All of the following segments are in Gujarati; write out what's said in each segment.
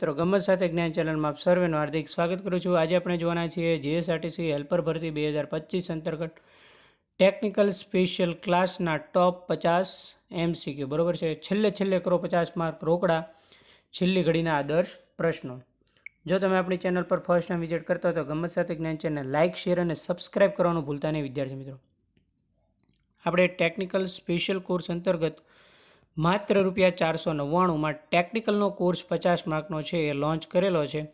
મિત્રો ગમત સાથે જ્ઞાન ચેનલમાં આપ સર્વેનું હાર્દિક સ્વાગત કરું છું. આજે આપણે જોવાના છીએ જીએસઆરટીસી હેલ્પર ભરતી બે હજાર પચીસ અંતર્ગત ટેકનિકલ સ્પેશિયલ ક્લાસના ટોપ પચાસ એમસીક્યુ. બરોબર છે? છેલ્લે છેલ્લે કરો પચાસ માર્ક, રોકડા. છેલ્લી ઘડીના આદર્શ પ્રશ્નો. જો તમે આપણી ચેનલ પર ફર્સ્ટ ટાઈમ વિઝિટ કરતા હો તો ગમત સાથે જ્ઞાન ચેનલ લાઇક શેર અને સબસ્ક્રાઇબ કરવાનું ભૂલતા નહીં વિદ્યાર્થી મિત્રો. આપણે ટેકનિકલ સ્પેશિયલ કોર્સ અંતર્ગત માત્ર રૂપિયા ચારસો નવ્વાણુંમાં ટેકનિકલનો કોર્સ પચાસ માર્કનો છે, એ લોન્ચ કરેલો છે.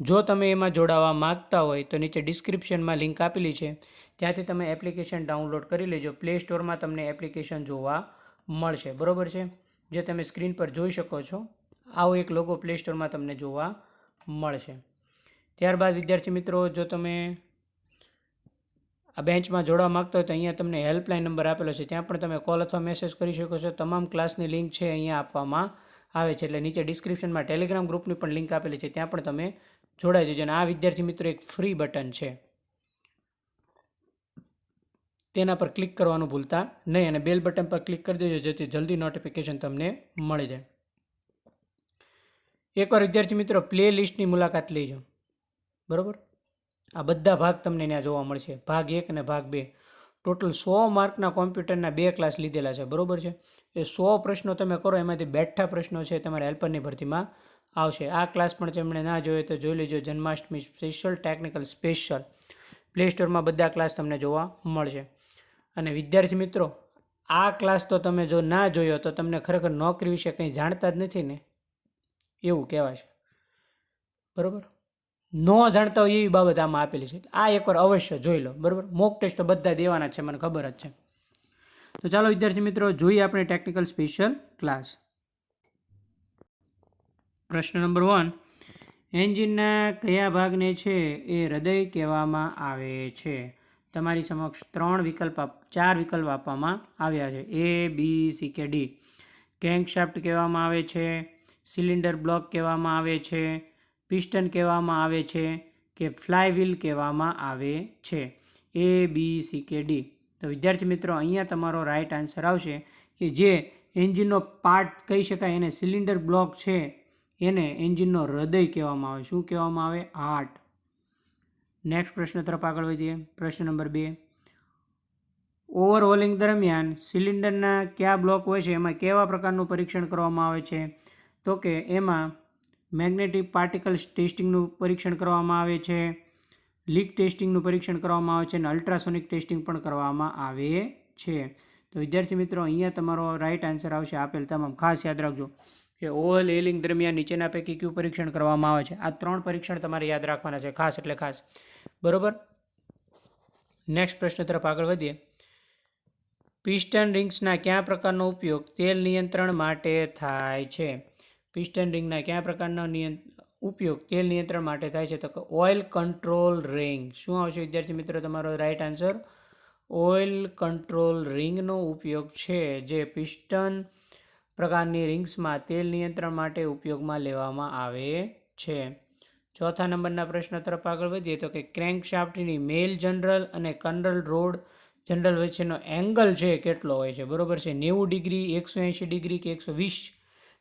જો તમે એમાં જોડાવા માગતા હોય તો નીચે ડિસ્ક્રિપ્શનમાં લિંક આપેલી છે. ત્યાંથી તમે એપ્લિકેશન ડાઉનલોડ કરી લેજો. પ્લે સ્ટોરમાં તમને એપ્લિકેશન જોવા મળશે. બરાબર છે? જે તમે સ્ક્રીન પર જોઈ શકો છો, આવો એક લોગો પ્લે સ્ટોરમાં તમને જોવા મળશે. ત્યારબાદ વિદ્યાર્થી મિત્રો, જો તમે આ બેન્ચમાં જોડવા માગતા હોય તો અહીંયા તમને હેલ્પલાઇન નંબર આપેલો છે. ત્યાં પણ તમે કોલ અથવા મેસેજ કરી શકો છો. તમામ ક્લાસની લિંક છે અહીંયા આપવામાં આવે છે. એટલે નીચે ડિસ્ક્રિપ્શનમાં ટેલિગ્રામ ગ્રુપની પણ લિંક આપેલી છે. ત્યાં પણ તમે જોડાઈ જજો. અને આ વિદ્યાર્થી મિત્રો એક ફ્રી બટન છે. તેના પર ક્લિક કરવાનું ભૂલતા નહીં અને બેલ બટન પર ક્લિક કરી દેજો, જેથી જલ્દી નોટિફિકેશન તમને મળી જાય. એકવાર વિદ્યાર્થી મિત્રો પ્લે લિસ્ટની મુલાકાત લેજો. બરાબર? આ બધા ભાગ તમને ત્યાં જોવા મળશે. ભાગ એક અને ભાગ બે. ટોટલ સો માર્કના કોમ્પ્યુટરના બે ક્લાસ લીધેલા છે. બરોબર છે? એ સો પ્રશ્નો તમે કરો, એમાંથી બેઠા પ્રશ્નો છે તમારા હેલ્પરની ભરતીમાં આવશે. આ ક્લાસ પણ તમને ના જોયો તો જોઈ લેજો. Janmashtami special technical special play સ્ટોરમાં બધા ક્લાસ તમને જોવા મળશે. અને વિદ્યાર્થી મિત્રો, આ ક્લાસ તો તમે જો ના જોયો તો તમને ખરેખર નોકરી વિશે કંઈ જાણતા જ નથી ને? એવું કહેવાશે બરાબર? ન જાણતા હોય એવી બાબત આમાં આપેલી છે. આ એકવાર અવશ્ય જોઈ લો. બરાબર? મોક ટેસ્ટ તો બધા દેવાના છે, મને ખબર જ છે. તો ચાલો, વિદ્યાર્થી મિત્રો, જોઈએ આપણે ટેકનિકલ સ્પેશિયલ ક્લાસ પ્રશ્ન નંબર વન એન્જિનના કયા ભાગને છે એ હૃદય કહેવામાં આવે છે? તમારી સમક્ષ ત્રણ વિકલ્પ ચાર વિકલ્પ આપવામાં આવ્યા છે. એ બી સી કે ડી કેંકશાફ્ટ કહેવામાં આવે છે. સિલિન્ડર બ્લોક કહેવામાં આવે છે. પિસ્ટન કહેવામાં આવે છે કે ફ્લાયવ્હીલ કહેવામાં આવે છે. એ બી સી કે ડી તો વિદ્યાર્થી મિત્રો, અહીંયા તમારો રાઈટ આન્સર આવશે કે જે એન્જિનનો પાર્ટ કહી શકાય, એને સિલિન્ડર બ્લોક છે, એને એન્જિનનો હૃદય કહેવામાં આવે. શું કહેવામાં આવે? હાર્ટ નેક્સ્ટ પ્રશ્ન તરફ આગળ વધીએ. પ્રશ્ન નંબર બે. ઓવરહોલિંગ દરમિયાન સિલિન્ડરના કયા બ્લોક હોય છે? એમાં કેવા પ્રકારનું પરીક્ષણ કરવામાં આવે છે? તો કે એમાં મેગ્નેટિક પાર્ટિકલ્સ ટેસ્ટિંગનું પરીક્ષણ કરવામાં આવે છે. લીક ટેસ્ટિંગનું પરીક્ષણ કરવામાં આવે છે અને અલ્ટ્રાસોનિક ટેસ્ટિંગ પણ કરવામાં આવે છે. તો વિદ્યાર્થી મિત્રો, અહીંયા તમારો રાઈટ આન્સર આવશે આપેલ તમામ. ખાસ યાદ રાખજો કે ઓવલ એલિંગ દરમિયાન નીચેના પૈકી કયું પરીક્ષણ કરવામાં આવે છે? આ ત્રણ પરીક્ષણ તમારે યાદ રાખવાના છે, ખાસ એટલે ખાસ. બરોબર? નેક્સ્ટ પ્રશ્ન તરફ આગળ વધીએ. પિસ્ટન રિંગ્સના કયા પ્રકારનો ઉપયોગ તેલ નિયંત્રણ માટે થાય છે? પિસ્ટન રિંગના કયા પ્રકારનો ઉપયોગ તેલ નિયંત્રણ માટે થાય છે? તો કે ઓઇલ કંટ્રોલ રિંગ. શું આવશે વિદ્યાર્થી મિત્રો? તમારો રાઈટ આન્સર, ઓઇલ કંટ્રોલ રિંગનો ઉપયોગ છે, જે પિસ્ટન પ્રકારની રિંગ્સમાં તેલ નિયંત્રણ માટે ઉપયોગમાં લેવામાં આવે છે. ચોથા નંબરના પ્રશ્ન તરફ આગળ વધીએ તો કે ક્રેન્ક શાફ્ટની મેલ જનરલ અને કંડલ રોડ જનરલ વચ્ચેનો એંગલ છે કેટલો હોય છે? બરોબર છે. નેવું ડિગ્રી, એકસો એંશી ડિગ્રી કે એકસો વીસ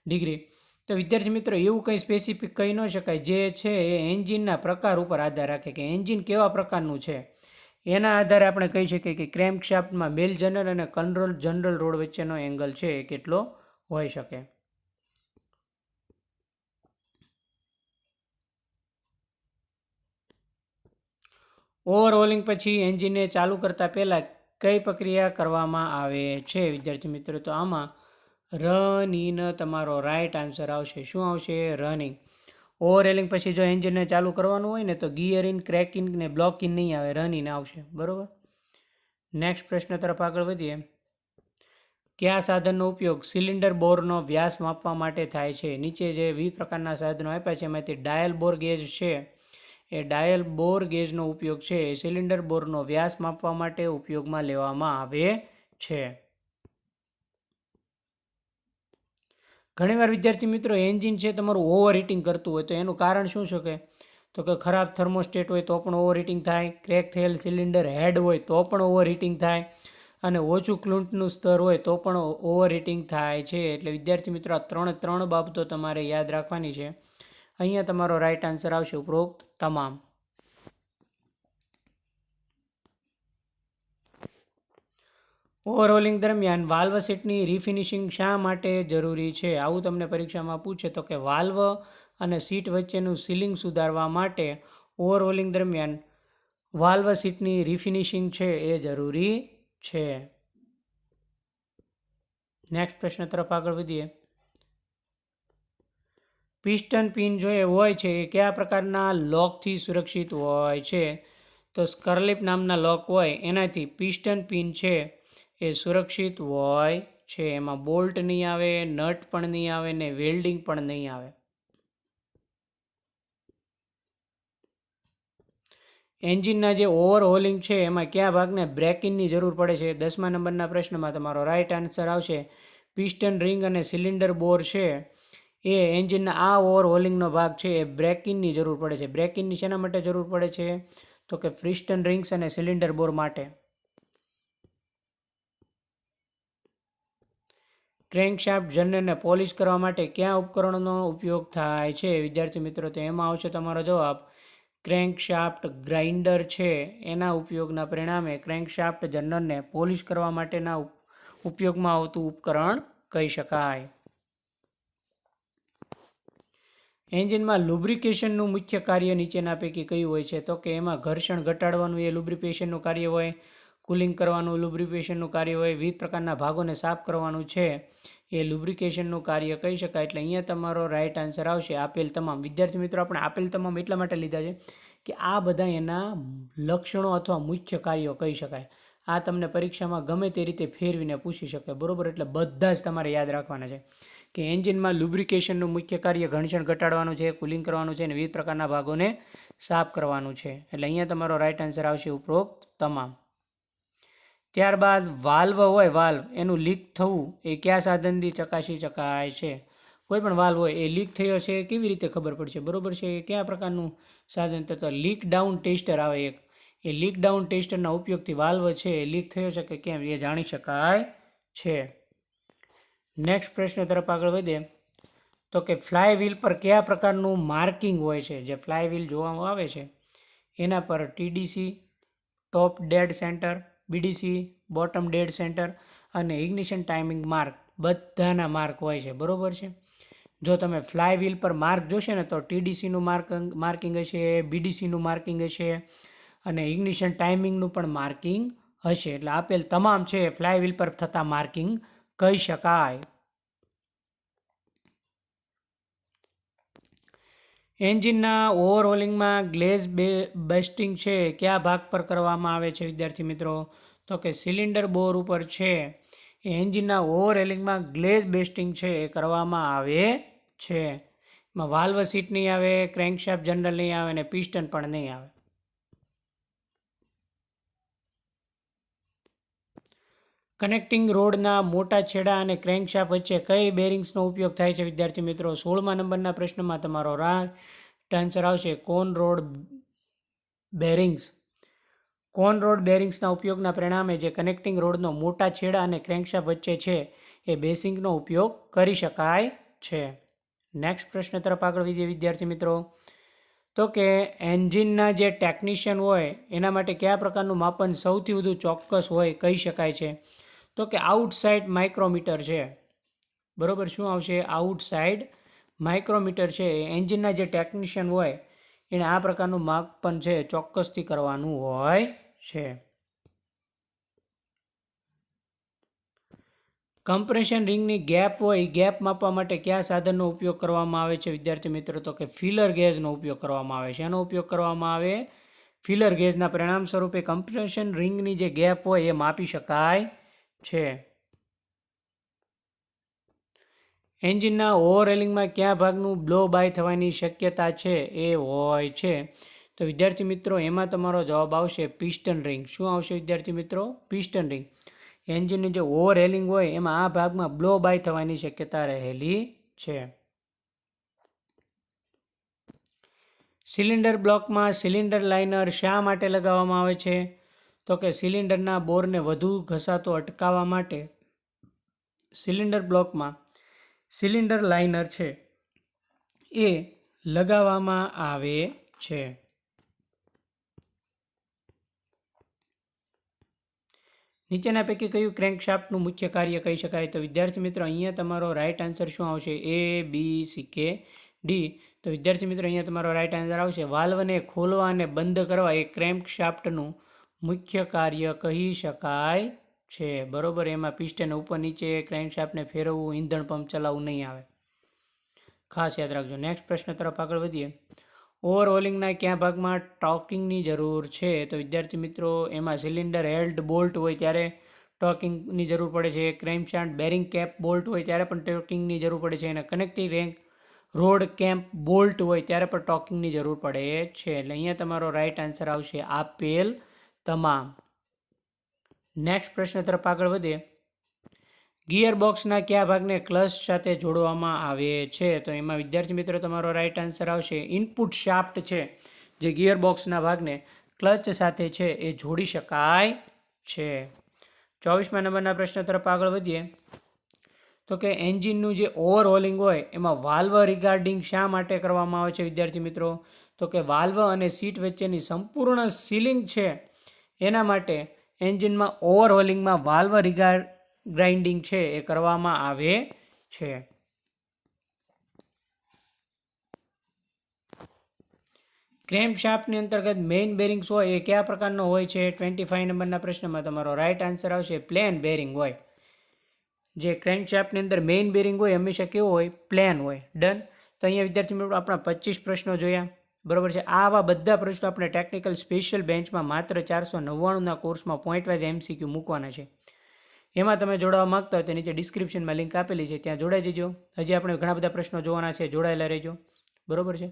ડિગ્રી. તો વિદ્યાર્થી મિત્રો, એવું કંઈ સ્પેસિફિક કહી ન શકાય. જે છે એ એન્જિનના પ્રકાર ઉપર આધાર રાખે કે એન્જિન કેવા પ્રકારનું છે. એના આધારે આપણે કહી શકીએ કે ક્રેમ્પ શાફ્ટમાં મેલ જનરલ અને કંટ્રોલ જનરલ રોડ વચ્ચેનો એંગલ છે એ કેટલો હોઈ શકે. ઓવરઓલિંગ પછી એન્જિનને ચાલુ કરતાં પહેલાં કઈ પ્રક્રિયા કરવામાં આવે છે? વિદ્યાર્થી મિત્રો, તો આમાં રન ઇન તમારો રાઈટ આન્સર આવશે. શું આવશે? રનિંગ ઓવરહેલિંગ પછી જો એન્જિનને ચાલુ કરવાનું હોય ને તો ગિયર ઇન ક્રેક ઇન ને બ્લોક ઇન નહીં આવે રન ઇન આવશે. બરાબર? નેક્સ્ટ પ્રશ્ન તરફ આગળ વધીએ. કયા સાધનનો ઉપયોગ સિલિન્ડર બોરનો વ્યાસ માપવા માટે થાય છે? નીચે જે વિવિધ પ્રકારના સાધનો આપ્યા છે, એમાંથી ડાયલ બોર ગેજ છે. એ ડાયલ બોર ગેજનો ઉપયોગ છે એ સિલિન્ડર બોરનો વ્યાસ માપવા માટે ઉપયોગમાં લેવામાં આવે છે. ઘણીવાર વિદ્યાર્થી મિત્રો એન્જિન છે તમારું ઓવર હીટિંગ કરતું હોય તો એનું કારણ શું છે કે તો કે ખરાબ થર્મોસ્ટેટ હોય તો પણ ઓવર હીટિંગ થાય, ક્રેક થયેલ સિલિન્ડર હેડ હોય તો પણ ઓવર હીટિંગ થાય અને ઓછું ક્લુંટનું સ્તર હોય તો પણ ઓવર હીટિંગ થાય છે. એટલે વિદ્યાર્થી મિત્રો આ ત્રણે ત્રણ બાબતો તમારે યાદ રાખવાની છે. અહીંયા તમારો રાઈટ આન્સર આવશે ઉપરોક્ત તમામ. ઓવરઓલિંગ દરમિયાન વાલ્વ સીટની રિફિનિશિંગ શા માટે જરૂરી છે? આવું તમને પરીક્ષામાં પૂછે તો કે વાલ્વ અને સીટ વચ્ચેનું સીલિંગ સુધારવા માટે ઓવરઓલિંગ દરમિયાન વાલ્વ સીટની રિફિનિશિંગ છે એ જરૂરી છે. નેક્સ્ટ પ્રશ્ન તરફ આગળ વધીએ. પિસ્ટન પિન જો એ હોય છે એ કયા પ્રકારના લોકથી સુરક્ષિત હોય છે? તો સ્કર્લિપ નામના લોક હોય, એનાથી પિસ્ટન પિન છે એ સુરક્ષિત હોય છે. એમાં બોલ્ટ નહીં આવે, નટ પણ નહીં આવે ને વેલ્ડિંગ પણ નહીં આવે. એન્જિનના જે ઓવરહોલિંગ છે, એમાં કયા ભાગને બ્રેકિનની જરૂર પડે છે દસમા નંબરના પ્રશ્નમાં તમારો રાઈટ આન્સર આવશે. પિસ્ટન રિંગ અને સિલિન્ડર બોર છે. એ એન્જિનના આ ઓવરહોલિંગનો ભાગ છે, એ બ્રેકિનની જરૂર પડે છે. બ્રેકિનની શેના માટે જરૂર પડે છે? તો કે પિસ્ટન રિંગ્સ અને સિલિન્ડર બોર માટે. ક્રેન્કશાફ્ટ જનરને પોલિશ કરવા માટે કયા ઉપકરણોનો ઉપયોગ થાય છે? વિદ્યાર્થી મિત્રો, તો એમાં આવશે તમારો જવાબ. ક્રેન્કશાફ્ટ ગ્રાઇન્ડર છે. એના ઉપયોગના પરિણામે ક્રેન્કશાફ્ટ જનરને પોલિશ કરવા માટેના ઉપયોગમાં આવતું ઉપકરણ કહી શકાય. એન્જિનમાં લુબ્રિકેશનનું મુખ્ય કાર્ય નીચેના પૈકી કયું હોય છે? તો કે એમાં ઘર્ષણ ઘટાડવાનું એ લુબ્રિકેશનનું કાર્ય હોય. કુલિંગ કરવાનું લુબ્રિકેશનનું કાર્ય હોય, વિવિધ પ્રકારના ભાગોને સાફ કરવાનું છે. એ લુબ્રિકેશનનું કાર્ય કહી શકાય. એટલે અહીંયા તમારો રાઇટ આન્સર આવશે. આપેલ તમામ વિદ્યાર્થી મિત્રો, આપણે આપેલ તમામ એટલા માટે લીધા છે કે આ બધા એના લક્ષણો અથવા મુખ્ય કાર્યો કહી શકાય. આ તમને પરીક્ષામાં ગમે તે રીતે ફેરવીને પૂછી શકે. બરોબર? એટલે બધા જ તમારે યાદ રાખવાના છે કે એન્જિનમાં લુબ્રિકેશનનું મુખ્ય કાર્ય ઘર્ષણ ઘટાડવાનું છે કુલિંગ કરવાનું છે અને વિવિધ પ્રકારના ભાગોને સાફ કરવાનું છે. એટલે અહીંયા તમારો રાઇટ આન્સર આવશે ઉપરોક્ત તમામ. ત્યારબાદ વાલ્વ હોય વાલ્વ, એનું લીક થવું એ કયા સાધનથી ચકાસી શકાય છે? કોઈ પણ વાલ્વ હોય એ લીક થયો છે, કેવી રીતે ખબર પડશે? બરાબર છે? એ કયા પ્રકારનું સાધન? તો લીક ડાઉન ટેસ્ટર આવે એક. એ લીક ડાઉન ટેસ્ટરના ઉપયોગથી વાલ્વ છે એ લીક થયો છે કે કેમ એ જાણી શકાય છે. નેક્સ્ટ પ્રશ્ન તરફ આગળ વધે તો કે ફ્લાય વ્હીલ પર કયા પ્રકારનું માર્કિંગ હોય છે? જે ફ્લાય વ્હીલ જોવામાં આવે છે. એના પર TDC top dead centre BDC, bottom dead centre અને ઇગ્નિશન ટાઈમિંગ માર્ક બધાના માર્ક હોય છે. બરોબર છે? જો તમે ફ્લાય વ્હીલ પર માર્ક જોશે ને તો ટીડીસીનું માર્ક માર્કિંગ હશે, બીડીસીનું માર્કિંગ હશે અને ઇગ્નિશન ટાઈમિંગનું પણ માર્કિંગ હશે. એટલે આપેલ તમામ છે ફ્લાય વ્હીલ પર થતા માર્કિંગ કહી શકાય. એન્જિનના ઓવરહોલિંગમાં ગ્લેઝ બે બેસ્ટિંગ છે, કયા ભાગ પર કરવામાં આવે છે વિદ્યાર્થી મિત્રો? તો કે સિલિન્ડર બોર ઉપર છે. એન્જિનના ઓવરહેલિંગમાં ગ્લેઝ બેસ્ટિંગ છે, એ કરવામાં આવે છે. એમાં વાલ્વ સીટ નહીં આવે, ક્રેન્કશાફ્ટ જનરલ નહીં આવે અને પિસ્ટન પણ નહીં આવે. કનેક્ટિંગ રોડના મોટા છેડા અને ક્રેન્કશાફ્ટ વચ્ચે કઈ બેરિંગ્સનો ઉપયોગ થાય છે? વિદ્યાર્થી મિત્રો, સોળમા નંબરના પ્રશ્નમાં તમારો રાઇટ આન્સર આવશે. Con rod bearings? Con rod બેરિંગ્સના ઉપયોગના પરિણામે જે કનેક્ટિંગ રોડનો મોટા છેડા અને ક્રેન્કશાફ્ટ વચ્ચે છે, એ બેસિંગનો ઉપયોગ કરી શકાય છે. નેક્સ્ટ પ્રશ્ન તરફ આગળ વધીએ વિદ્યાર્થી મિત્રો. તો કે એન્જિનના જે ટેકનિશિયન હોય, એના માટે કયા પ્રકારનું માપન સૌથી વધુ ચોક્કસ હોય, કહી શકાય છે? તો કે આઉટસાઇડ માઇક્રોમીટર છે. બરાબર? શું આવશે? આઉટસાઇડ માઇક્રોમીટર છે. એન્જિનના જે ટેકનિશિયન હોય, એને આ પ્રકારનું માપન છે, ચોક્કસથી કરવાનું હોય છે. કમ્પ્રેશન રિંગની ગેપ હોય એ ગેપ માપવા માટે કયા સાધનનો ઉપયોગ કરવામાં આવે છે? વિદ્યાર્થી મિત્રો, તો કે ફિલર ગેજનો ઉપયોગ કરવામાં આવે છે. એનો ઉપયોગ કરવામાં આવે ફિલર ગેજના પરિણામ સ્વરૂપે કમ્પ્રેશન રિંગની જે ગેપ હોય, એ માપી શકાય છે. એન્જિનના ઓવરહેલિંગમાં કયા ભાગનું બ્લો બાય થવાની શક્યતા છે એ હોય છે. તો વિદ્યાર્થી મિત્રો, એમાં તમારો જવાબ આવશે પિસ્ટન રિંગ. શું આવશે વિદ્યાર્થી મિત્રો? Piston ring. એન્જિનનું જે ઓવરહેલિંગ હોય એમાં આ ભાગમાં બ્લો બાય થવાની શક્યતા રહેલી છે. સિલિન્ડર બ્લોકમાં સિલિન્ડર લાઇનર શા માટે લગાવવામાં આવે છે? તો કે સિલિન્ડરના બોરને વધુ ઘસાતો અટકાવવા માટે સિલિન્ડર બ્લોકમાં સિલિન્ડર લાઇનર છે એ લગાવવામાં આવે છે. નીચેના પૈકી કયું ક્રેન્કશાફ્ટનું મુખ્ય કાર્ય કહી શકાય? તો વિદ્યાર્થી મિત્રો, અહીંયા તમારો રાઈટ આન્સર શું આવશે? એ બી સી કે ડી તો વિદ્યાર્થી મિત્રો, અહીંયા તમારો રાઇટ આન્સર આવશે. વાલ્વને ખોલવા અને બંધ કરવા એ ક્રેન્કશાફ્ટનું મુખ્ય કાર્ય કહી શકાય છે. બરાબર? એમાં પિસ્ટન ઉપર નીચે ક્રેન્કશાફ્ટને ફેરવવું, ઈંધણ પંપ ચલાવવું નહીં આવે. ખાસ યાદ રાખજો. નેક્સ્ટ પ્રશ્ન તરફ આગળ વધીએ. ઓવરઓલિંગના કયા ભાગમાં ટોકિંગની જરૂર છે? તો વિદ્યાર્થી મિત્રો, એમાં સિલિન્ડર હેલ્ડ બોલ્ટ હોય ત્યારે ટોકિંગની જરૂર પડે છે. ક્રેમશાન્ટ બેરિંગ કેપ બોલ્ટ હોય ત્યારે પણ ટોકિંગની જરૂર પડે છે. અને connecting rank rod cap bolt હોય ત્યારે પણ ટોકિંગની જરૂર પડે છે. એટલે અહીંયા તમારો રાઈટ આન્સર આવશે, આપેલ તમામ. નેક્સ્ટ પ્રશ્ન તરફ આગળ વધીએ ગિયર બોક્સના કયા ભાગને ક્લચ સાથે જોડવામાં આવે છે? તો એમાં વિદ્યાર્થી મિત્રો, તમારો રાઈટ આન્સર આવશે. ઇનપુટ શાફ્ટ છે, જે ગિયર બોક્સના ભાગને ક્લચ સાથે છે, એ જોડી શકાય છે. ચોવીસમા નંબરના પ્રશ્ન તરફ આગળ વધીએ. તો કે એન્જિનનું જે ઓવરહોલિંગ હોય, એમાં વાલ્વ રિગાર્ડિંગ શા માટે કરવામાં આવે છે, વિદ્યાર્થી મિત્રો? તો કે વાલ્વ અને સીટ વચ્ચેની સંપૂર્ણ સીલિંગ છે એના માટે એન્જિનમાં ઓવરહોલિંગમાં વાલ્વ રિગાર ગ્રાઇન્ડિંગ છે એ કરવામાં આવે છે. ક્રેમ શાફ્ટની અંતર્ગત મેઇન બેરિંગ્સ હોય એ કયા પ્રકારનો હોય છે? ટ્વેન્ટી ફાઇવ નંબરના પ્રશ્નમાં તમારો રાઇટ આન્સર આવશે, પ્લેન બેરિંગ હોય. જે ક્રેન્ક અંદર મેઇન બેરિંગ હોય હંમેશા કેવું હોય? પ્લેન હોય. ડન. તો અહીંયા વિદ્યાર્થી મિત્રો, આપણા પચીસ પ્રશ્નો જોયા. બરોબર છે? આવા બધા પ્રશ્નો આપણે ટેકનિકલ સ્પેશિયલ બેન્ચમાં માત્ર ચારસો નવ્વાણુંના કોર્સમાં પોઈન્ટ વાઇઝ એમસીક્યુ મૂકવાના છે. એમાં તમે જોડાવા માગતા હોય તો નીચે ડિસ્ક્રિપ્શનમાં લિંક આપેલી છે, ત્યાં જોડાઈ જજો. હજી આપણે ઘણા બધા પ્રશ્નો જોવાના છે, જોડાયેલા રહેજો. બરોબર છે?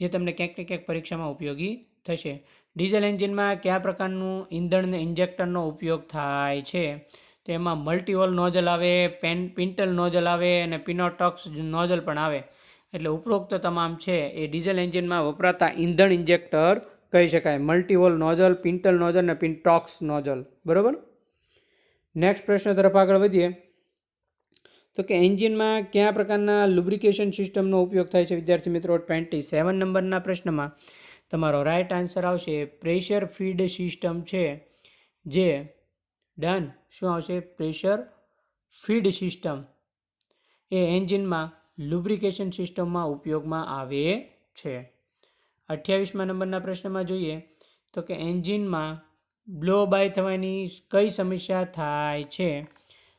જે તમને ક્યાંક ને ક્યાંક પરીક્ષામાં ઉપયોગી થશે. ડીઝલ એન્જિનમાં કયા પ્રકારનું ઈંધણ ઇન્જેક્ટરનો ઉપયોગ થાય છે? તો એમાં મલ્ટીહોલ નોઝલ આવે પેન પિન્ટલ નોઝલ આવે અને પિનોટોક્સ નોઝલ પણ આવે. એટલે ઉપરોક્ત તમામ છે એ ડીઝલ એન્જિનમાં વપરાતા ઇંધણ ઇન્જેક્ટર કહી શકાય. મલ્ટીવોલ નોઝલ, પિન્ટલ નોઝલ અને પિન્ટોક્સ નોઝલ. બરાબર? નેક્સ્ટ પ્રશ્ન તરફ આગળ વધીએ. તો કે એન્જિનમાં કયા પ્રકારના લુબ્રિકેશન સિસ્ટમનો ઉપયોગ થાય છે? વિદ્યાર્થી મિત્રો ટ્વેન્ટી સેવન નંબરના પ્રશ્નમાં તમારો રાઇટ આન્સર આવશે. પ્રેશર ફીડ સિસ્ટમ છે જે ડન શું આવશે? Pressure feed system. એ એન્જિનમાં લુબ્રિકેશન સિસ્ટમમાં ઉપયોગમાં આવે છે. અઠ્યાવીસમાં નંબરના પ્રશ્નમાં જોઈએ તો કે એન્જિનમાં બ્લો બાય થવાની કઈ સમસ્યા થાય છે?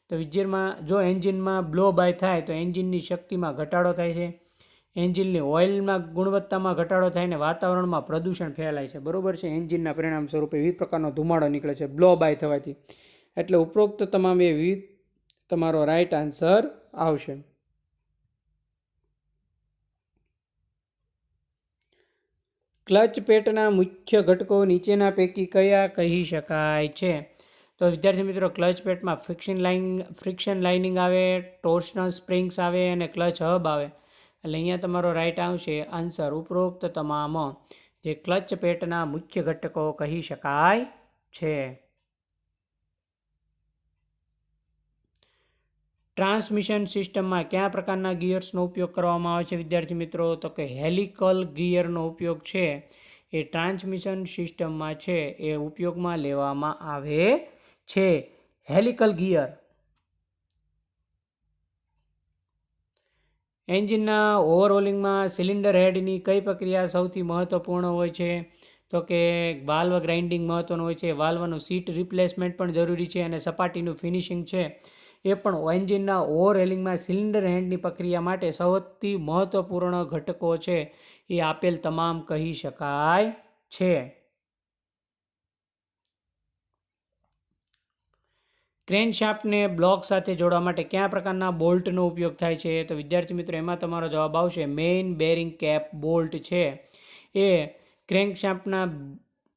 તો વિજયમાં જો એન્જિનમાં બ્લો બાય થાય તો એન્જિનની શક્તિમાં ઘટાડો થાય છે. એન્જિનની ઓઇલમાં ગુણવત્તામાં ઘટાડો થાય ને વાતાવરણમાં પ્રદૂષણ ફેલાય છે. બરોબર છે? એન્જિનના પરિણામ સ્વરૂપે વિવિધ પ્રકારનો ધુમાડો નીકળે છે બ્લો બાય થવાથી. એટલે ઉપરોક્ત તમામ એ વિવિધ તમારો રાઈટ આન્સર આવશે. ક્લચ પેટના મુખ્ય ઘટકો નીચેના પૈકી કયા કહી શકાય છે? તો વિદ્યાર્થી મિત્રો, ક્લચ પેટમાં ફ્રિક્શન લાઇન, ફ્રિક્શન લાઇનિંગ આવે, ટોર્શનલ સ્પ્રિંગ્સ આવે અને ક્લચ હબ આવે. એટલે અહીંયા તમારો રાઈટ આવશે આન્સર ઉપરોક્ત તમામ. જે ક્લચ પેટના મુખ્ય ઘટકો કહી શકાય છે. ટ્રાન્સમિશન સિસ્ટમમાં કયા પ્રકારના ગિયર્સનો ઉપયોગ કરવામાં આવે છે? વિદ્યાર્થી મિત્રો, તો કે હેલિકલ ગિયરનો ઉપયોગ છે એ ટ્રાન્સમિશન સિસ્ટમમાં છે, એ ઉપયોગમાં લેવામાં આવે છે. Helical gear. એન્જિનના ઓવરઓલિંગમાં સિલિન્ડર હેડની કઈ પ્રક્રિયા સૌથી મહત્ત્વપૂર્ણ હોય છે? તો કે વાલ્વ ગ્રાઇન્ડિંગ મહત્ત્વનું હોય છે, વાલ્વનું સીટ રિપ્લેસમેન્ટ પણ જરૂરી છે અને સપાટીનું ફિનિશિંગ છે. એ પણ એન્જિનના ઓવરહેલિંગમાં સિલિન્ડર હેન્ડની પ્રક્રિયા માટે સૌથી મહત્ત્વપૂર્ણ ઘટકો છે. એ આપેલ તમામ કહી શકાય છે. ક્રેનશાફ્ટને બ્લોક સાથે જોડવા માટે કયા પ્રકારના બોલ્ટનો ઉપયોગ થાય છે? તો વિદ્યાર્થી મિત્રો, એમાં તમારો જવાબ આવશે મેઇન બેરિંગ કેપ બોલ્ટ છે. એ ક્રેન્કશાફ્ટના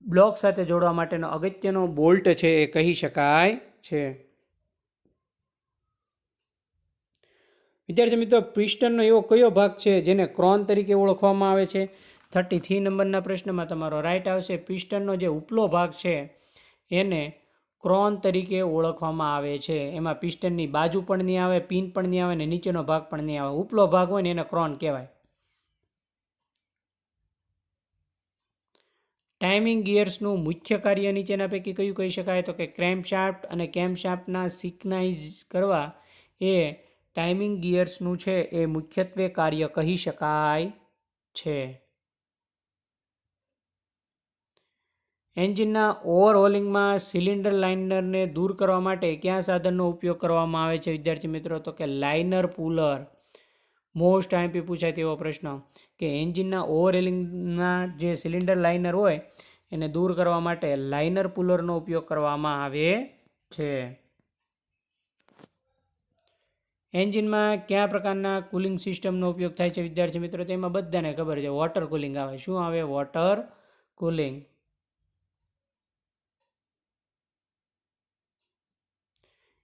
બ્લોક સાથે જોડવા માટેનો અગત્યનો બોલ્ટ છે એ કહી શકાય છે. વિદ્યાર્થી મિત્રો પિસ્ટનનો એવો કયો ભાગ છે જેને ક્રોન તરીકે ઓળખવામાં આવે છે? થર્ટી થ્રી નંબરના પ્રશ્નમાં તમારો રાઇટ આવશે. પિસ્ટનનો જે ઉપલો ભાગ છે એને ક્રોન તરીકે ઓળખવામાં આવે છે. એમાં પિસ્ટનની બાજુ પણ નહીં આવે, પિન પણ નહીં આવે ને નીચેનો ભાગ પણ નહીં આવે. ઉપલો ભાગ હોય ને એને ક્રોન કહેવાય. ટાઈમિંગ ગિયર્સનું મુખ્ય કાર્ય નીચેના પૈકી કયું કહી શકાય? તો કે ક્રેમ્પશાફ્ટ અને કેમ્પ શાફ્ટના સિગ્નાઇઝ કરવા એ ટાઈમિંગ ગિયર્સનું છે એ મુખ્યત્વે કાર્ય કહી શકાય છે. એન્જિનના ઓવરહોલિંગમાં સિલિન્ડર લાઇનરને દૂર કરવા માટે કયા સાધનનો ઉપયોગ કરવામાં આવે છે? વિદ્યાર્થી મિત્રો, તો કે લાઇનર પુલર. મોસ્ટ ટાઈમથી પૂછાય તેવો પ્રશ્ન કે એન્જિનના ઓવરહેલિંગના જે સિલિન્ડર લાઇનર હોય એને દૂર કરવા માટે લાઇનર પુલરનો ઉપયોગ કરવામાં આવે છે. એન્જિનમાં કયા પ્રકારના કુલિંગ સિસ્ટમનો ઉપયોગ થાય છે વિદ્યાર્થી મિત્રો? તેમાં બધાને ખબર છે. વોટર કુલિંગ આવે. શું આવે? Water cooling.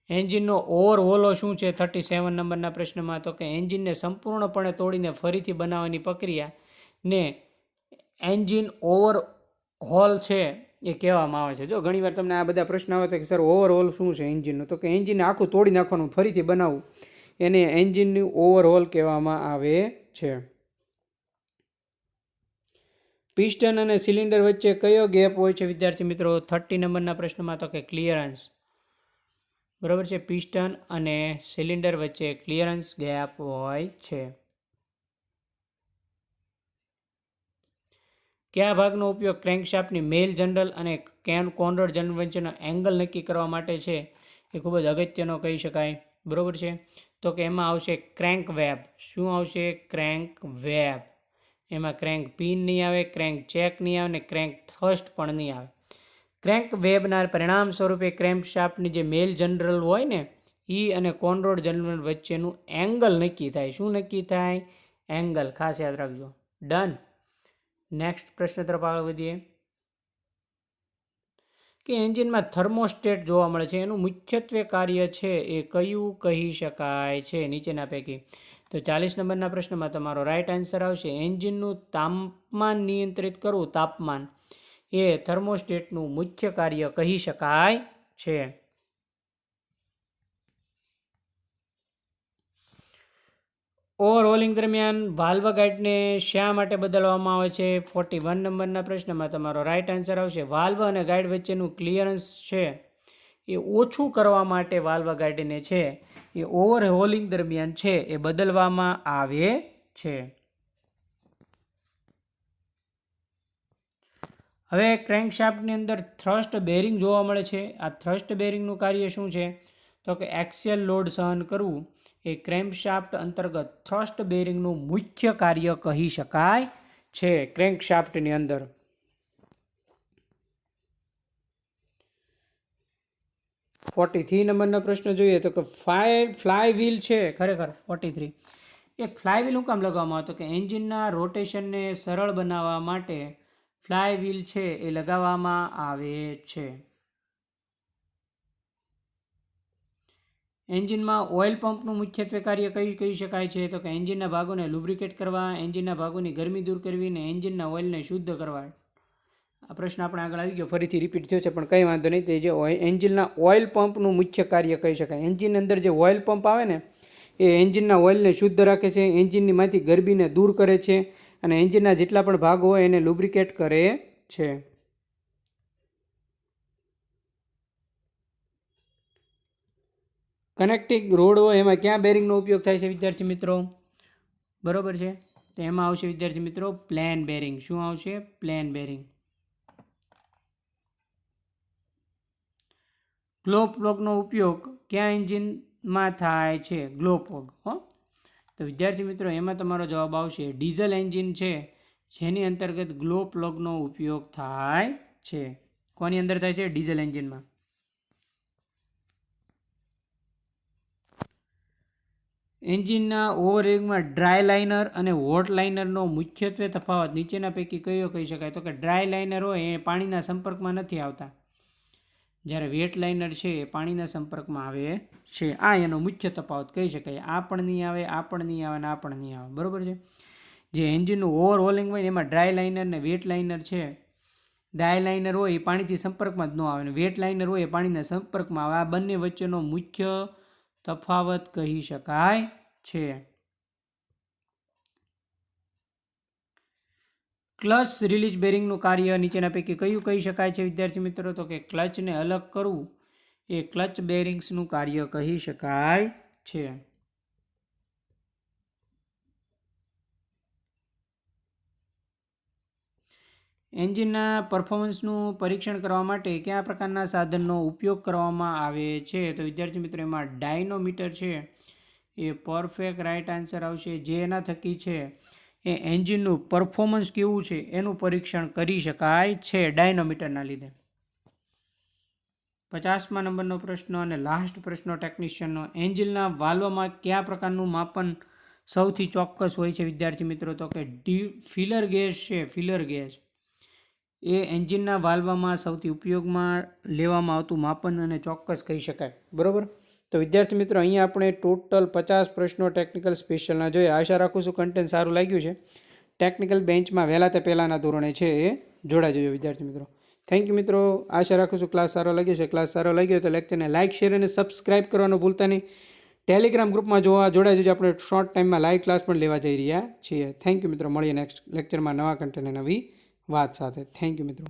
એન્જિનનો ઓવરહોલો શું છે? થર્ટી સેવન નંબરના પ્રશ્નમાં. તો કે એન્જિનને સંપૂર્ણપણે તોડીને ફરીથી બનાવવાની પ્રક્રિયાને એન્જિન ઓવરહોલ છે એ કહેવામાં આવે છે. જો ઘણીવાર તમને આ બધા પ્રશ્ન આવે તો કે, સર ઓવરહોલ શું છે એન્જિનનું? તો કે એન્જિનને આખું તોડી નાખવાનું, ફરીથી બનાવવું. એને એન્જિનનું ઓવરહોલ કહેવામાં આવે છે. પિસ્ટન અને સિલિન્ડર વચ્ચે કયો ગેપ હોય છે? વિદ્યાર્થી મિત્રો થર્ટી નંબરના પ્રશ્નમાં તો કે ક્લિયરન્સ બરાબર છે? પિસ્ટન અને સિલિન્ડર વચ્ચે ક્લિયરન્સ ગેપ હોય છે. કયા ભાગનો ઉપયોગ ક્રેન્કશાફ્ટની મેલ જનરલ અને કેન કોન્ડર જનરલ વચ્ચેનો એંગલ નક્કી કરવા માટે છે? એ ખૂબ જ અગત્યનો કહી શકાય. બરાબર છે? તો કે એમાં આવશે ક્રેન્ક વેબ શું આવશે? ક્રેન્ક વેબ એમાં ક્રેન્ક પિન નહીં આવે ક્રેન્ક ચેક નહીં આવે ને ક્રેન્ક થર્સ્ટ પણ નહીં આવે. ક્રેન્ક વેબના પરિણામ સ્વરૂપે ક્રેમ્પ શાપની જે મેલ જનરલ હોય ને એ અને કોનરોડ જનરલ વચ્ચેનું એંગલ નક્કી થાય. શું નક્કી થાય? એંગલ ખાસ યાદ રાખજો. ડન નેક્સ્ટ પ્રશ્ન તરફ આગળ વધીએ. કે એન્જિનમાં થર્મોસ્ટેટ જોવા મળે છે. એનું મુખ્યત્વે કાર્ય છે એ કયું કહી શકાય છે નીચેના પૈકી. તો ચાલીસ નંબરના પ્રશ્નમાં તમારો રાઈટ આન્સર આવશે. એન્જિનનું તાપમાન નિયંત્રિત કરવું, તાપમાન એ થર્મોસ્ટેટનું મુખ્ય કાર્ય કહી શકાય છે. ઓવરહોલિંગ દરમિયાન વાલ્વ ગાઈડને શા માટે બદલવામાં આવે છે? ફોર્ટી વન નંબરના પ્રશ્નમાં તમારો રાઈટ આન્સર આવશે. વાલ્વ અને ગાઈડ વચ્ચેનું ક્લિયરન્સ છે એ ઓછું કરવા માટે વાલ્વ ગાઈડને છે. એ ઓવરહોલિંગ દરમિયાન છે એ બદલવામાં આવે છે. હવે ક્રેન્કશાફ્ટની અંદર થ્રસ્ટ બેરિંગ જોવા મળે છે. આ થ્રસ્ટ બેરિંગનું કાર્ય શું છે? તો કે એક્સિયલ લોડ સહન કરવું. એ ક્રેમ્પશાફ્ટ અંતર્ગત થ્રસ્ટ બેરિંગનું મુખ્ય કાર્ય કહી શકાય છે ક્રેન્કશાફ્ટની અંદર. ફોર્ટી થ્રી નંબરનો પ્રશ્ન જોઈએ તો કે ફાય ફ્લાય વ્હીલ છે? ખરેખર ફોર્ટી થ્રી. એક ફ્લાય વ્હીલ શું કામ લગાવવામાં આવતો કે એન્જિનના રોટેશનને સરળ બનાવવા માટે ફ્લાય વ્હીલ છે એ લગાવવામાં આવે છે. એન્જિનમાં ઓઇલ પંપનું મુખ્યત્વે કાર્ય કઈ કહી શકાય છે? તો કે એન્જિનના ભાગોને લુબ્રિકેટ કરવા, એન્જિનના ભાગોની ગરમી દૂર કરવી અને એન્જિનના ઓઇલને શુદ્ધ કરવા. આ પ્રશ્ન આપણે આગળ આવી ગયો, ફરીથી રિપીટ થયો છે, પણ કંઈ વાંધો નહીં. તે જે એન્જિનના ઓઇલ પંપનું મુખ્ય કાર્ય કહી શકાય? એન્જિન અંદર જે ઓઇલ પંપ આવે ને, એ એન્જિનના ઓઇલને શુદ્ધ રાખે છે એન્જિનનીમાંથી ગરબીને દૂર કરે છે અને એન્જિનના જેટલા પણ ભાગ હોય એને લુબ્રિકેટ કરે છે. કનેક્ટિંગ રોડ હોય એમાં ક્યાં બેરિંગનો ઉપયોગ થાય છે વિદ્યાર્થી મિત્રો? બરાબર છે? તો એમાં આવશે વિદ્યાર્થી મિત્રો પ્લેન બેરિંગ શું આવશે? પ્લેન બેરિંગ ગ્લો પ્લગનો ઉપયોગ ક્યાં એન્જિનમાં થાય છે? ગ્લો પ્લગ હો. તો વિદ્યાર્થી મિત્રો, એમાં તમારો જવાબ આવશે ડીઝલ એન્જિન છે, જેની અંતર્ગત ગ્લો પ્લગનો ઉપયોગ થાય છે. કોની અંદર થાય છે? ડીઝલ એન્જિનમાં. એન્જિનના ઓવરહેલિંગમાં ડ્રાય લાઇનર અને હોટ લાઇનરનો મુખ્યત્વે તફાવત નીચેના પૈકી કયો કહી શકાય? તો કે ડ્રાય લાઇનર હોય એ પાણીના સંપર્કમાં નથી આવતા. જ્યારે વેટ લાઇનર છે એ પાણીના સંપર્કમાં આવે છે. આ એનો મુખ્ય તફાવત કહી શકાય. આ પણ નહીં આવે, આ પણ નહીં આવે અને આ પણ નહીં આવે. બરાબર છે? જે એન્જિનનું ઓવરહોલિંગ હોય ને એમાં ડ્રાય લાઇનર ને વેટ લાઇનર છે. ડ્રાય લાઇનર હોય એ પાણીથી સંપર્કમાં જ ન આવે ને વેટ લાઇનર હોય એ પાણીના સંપર્કમાં આવે. આ બંને વચ્ચેનો મુખ્ય તફાવત કહી શકાય છે. ક્લચ રિલીઝ બેરિંગનું કાર્ય નીચેના પૈકી કયું કહી શકાય છે, વિદ્યાર્થી મિત્રો? તો કે ક્લચને અલગ કરવું એ ક્લચ બેરિંગ્સનું કાર્ય કહી શકાય છે. એન્જિનના પરફોર્મન્સનું પરીક્ષણ કરવા માટે કયા પ્રકારના સાધનનો ઉપયોગ કરવામાં આવે છે? તો વિદ્યાર્થી મિત્રો, એમાં ડાયનોમીટર છે, એ પરફેક્ટ રાઇટ આન્સર આવશે. જે એના થકી છે, એ એન્જિનનું પરફોર્મન્સ કેવું છે, એનું પરીક્ષણ કરી શકાય છે ડાયનોમીટરના લીધે. પચાસમા નંબરનો પ્રશ્ન અને લાસ્ટ પ્રશ્ન ટેકનિશિયનનો એન્જિનના વાલ્વમાં કયા પ્રકારનું માપન સૌથી ચોક્કસ હોય છે? વિદ્યાર્થી મિત્રો, તો કે ડી ફિલર ગેસ છે ફિલર ગેસ એ એન્જિનના વાલ્વમાં સૌથી ઉપયોગમાં લેવામાં આવતું માપન અને ચોક્કસ કહી શકાય. બરાબર? તો વિદ્યાર્થી મિત્રો, અહીંયા આપણે ટોટલ પચાસ પ્રશ્નો ટેકનિકલ સ્પેશિયલના જોઈએ. આશા રાખું છું કન્ટેન્ટ સારું લાગ્યું છે. ટેકનિકલ બેન્ચમાં વહેલા તે પહેલાંના ધોરણે છે એ જોડાઈ જજો વિદ્યાર્થી મિત્રો. થેન્ક યુ મિત્રો. આશા રાખું છું ક્લાસ સારો લાગ્યો છે. ક્લાસ સારો લાગ્યો તો લેક્ચરને લાઇક, શેર અને સબસ્ક્રાઇબ કરવાનું ભૂલતા નહીં. ટેલિગ્રામ ગ્રુપમાં જોવા જોડાઈ જજો. આપણે શોર્ટ ટાઈમમાં લાઈવ ક્લાસ પણ લેવા જઈ રહ્યા છીએ. થેન્ક યુ મિત્રો. મળીએ નેક્સ્ટ લેક્ચરમાં નવા કન્ટેન્ટ નવી વાત સાથે. થેન્ક યુ મિત્રો.